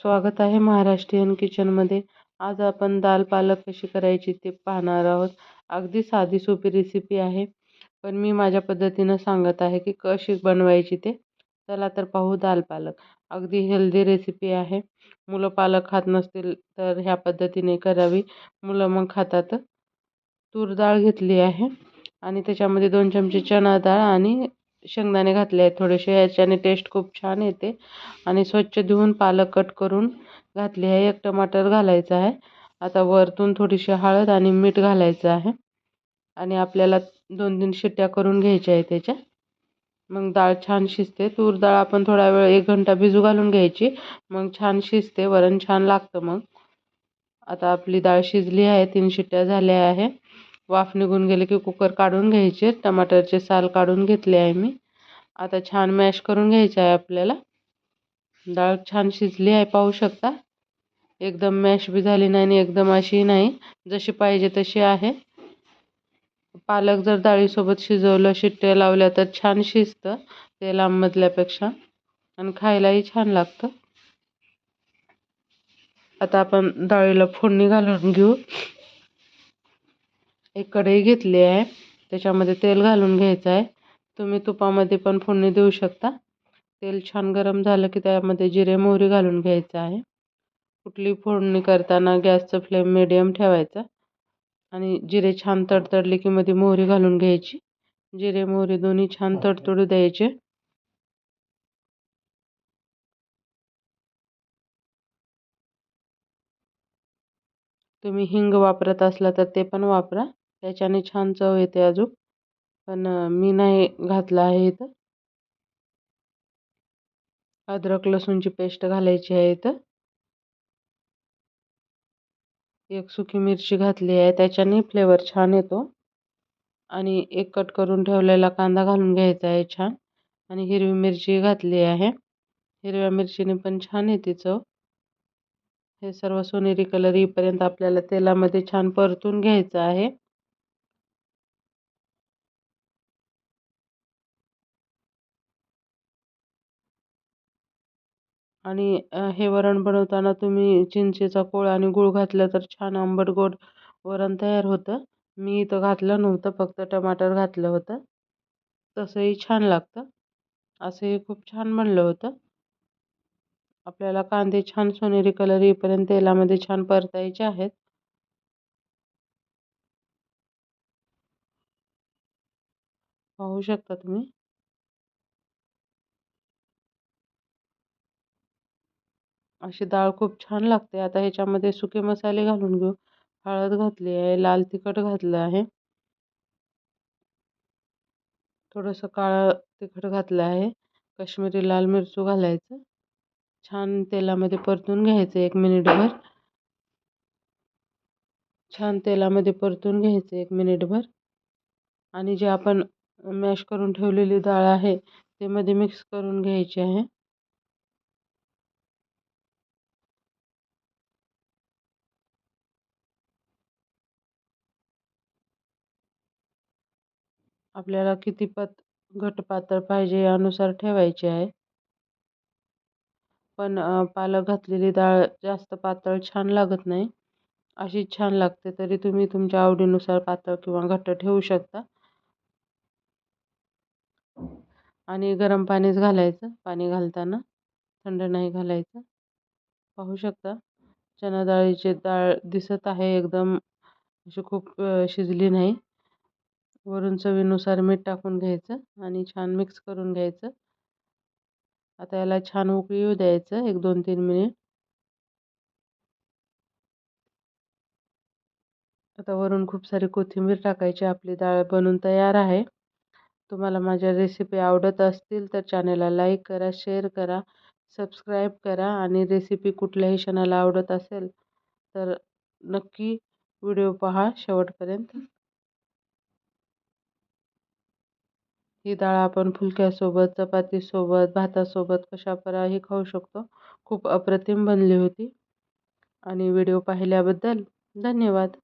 स्वागत आहे महाराष्ट्रीयन किचनमध्ये. आज आपण दाल पालक कशी करायची ते पाहणार आहोत. अगदी साधी सोपी रेसिपी आहे. पण मी माझ्या पद्धतीनं सांगत आहे की कशी बनवायची ते. चला तर पाहू दाल पालक. अगदी हेल्दी रेसिपी आहे. मुलं पालक खात नसतील तर ह्या पद्धतीने करावी. मुलं मग खातात. तूर डाळ घेतली आहे. आणि त्याच्यामध्ये दोन चमचे चणा डाळ आणि शेंगदाणे घातले आहेत थोडेसे याच्याने टेस्ट खूप छान येते. आणि स्वच्छ धुवून पालक कट करून घातली आहे. एक टमाटर घालायचं आहे. आता वरतून थोडीशी हळद आणि मीठ घालायचं आहे. आणि आपल्याला दोन तीन शिट्ट्या करून घ्यायच्या आहे त्याच्या. मग डाळ छान शिजते. तूर डाळ आपण थोडा वेळ एक घंटा भिजू घालून घ्यायची. मग छान शिजते. वरण छान लागतं मग. आता आपली डाळ शिजली आहे. तीन शिट्ट्या झाल्या आहे. वाफ निघून गेले की कुकर काढून घ्यायचे. टमाटरचे साल काढून घेतले आहे मी. आता छान मॅश करून घ्यायचं आहे आपल्याला. डाळ छान शिजली आहे पाहू शकता. एकदम मॅश बी झाली नाही आणि एकदम अशी नाही. जशी पाहिजे तशी आहे. पालक जर डाळीसोबत शिजवलं शिट्ट्या लावल्या तर छान शिजतं तेलामधल्यापेक्षा आणि खायलाही छान लागतं. आता आपण डाळीला फोडणी घालून घेऊ. एक कढई घेतली आहे. त्याच्यामध्ये तेल घालून घ्यायचं आहे. तुम्ही तुपामध्ये पण फोडणी देऊ शकता. तेल छान गरम झालं की त्यामध्ये जिरे मोहरी घालून घ्यायचं आहे. कुठली फोडणी करताना गॅसचं फ्लेम मिडियम ठेवायचा. आणि जिरे छान तडतडले की मध्ये मोहरी घालून घ्यायची. जिरे मोहरी दोन्ही छान तडतडू द्यायचे. तुम्ही हिंग वापरत असला तर ते पण वापरा. त्याच्याने छान चव येते अजून. पण मी नाही घातलं आहे इथं. अद्रक लसूणची पेस्ट घालायची आहे इथं. एक सुकी मिरची घातली आहे. त्याच्याने फ्लेवर छान येतो. आणि एक कट करून ठेवलेला कांदा घालून घ्यायचा आहे छान. आणि हिरवी मिरची घातली आहे. हिरव्या मिरचीने पण छान येते चव. हे सर्व सोनेरी कलर येईपर्यंत आपल्याला तेलामध्ये छान परतून घ्यायचं आहे. आणि हे वरण बनवताना तुम्ही चिंचेचा कोळ आणि गूळ घातलं तर छान आंबट गोड वरण तयार होतं. मी इथं घातलं नव्हतं फक्त टमाटर घातलं होतं. तसंही छान लागतं. असंही खूप छान बनलं होतं. आपल्याला कांदे छान सोनेरी कलर येईपर्यंत तेलामध्ये छान परतायचे आहेत. पाहू शकता तुम्ही? अशी डाळ खूप छान लागते. आता ह्याच्यामध्ये सुके मसाले घालून घेऊ. हळद घातली आहे लाल तिखट घातलं आहे. थोडंसं काळं तिखट घातलं आहे. कश्मीरी लाल मिरचू घालायचं. छान तेलामध्ये परतून घ्यायचं एक मिनिटभर. छान तेलामध्ये परतून घ्यायचं एक मिनिटभर. आणि जे आपण मॅश करून ठेवलेली डाळ आहे ते मध्ये मिक्स करून घ्यायची आहे. आपल्याला किती पत घट पातळ पाहिजे यानुसार ठेवायचे आहे. पण पालक घातलेली डाळ जास्त पातळ छान लागत नाही. अशी छान लागते तरी तुम्ही तुमच्या आवडीनुसार पातळ किंवा घट्ट ठेवू शकता. आणि गरम पाणीच घालायचं. पाणी घालताना थंड नाही घालायचं. पाहू शकता चणा डाळीची डाळ दिसत आहे एकदम अशी खूप शिजली नाही. वरून चवीनुसार मीठ टाकून घ्यायचं आणि छान मिक्स करून घ्यायचं. आता याला छान उकळी येऊ द्यायचं एक दोन तीन मिनिट आता वरून खूप सारी कोथिंबीर टाकायची आपली डाळ बनून तयार आहे. तुम्हाला माझ्या रेसिपी आवडत असतील तर चॅनेलला लाईक करा शेअर करा सबस्क्राईब करा आणि रेसिपी कुठल्याही क्षणाला आवडत असेल तर नक्की व्हिडिओ पहा शेवटपर्यंत. ही डाळ आपण फुलक्यासोबत चपातीसोबत भातासोबत कशा खाऊ शकतो खूप अप्रतिम बनली होती. आणि व्हिडिओ पाहिल्याबद्दल धन्यवाद.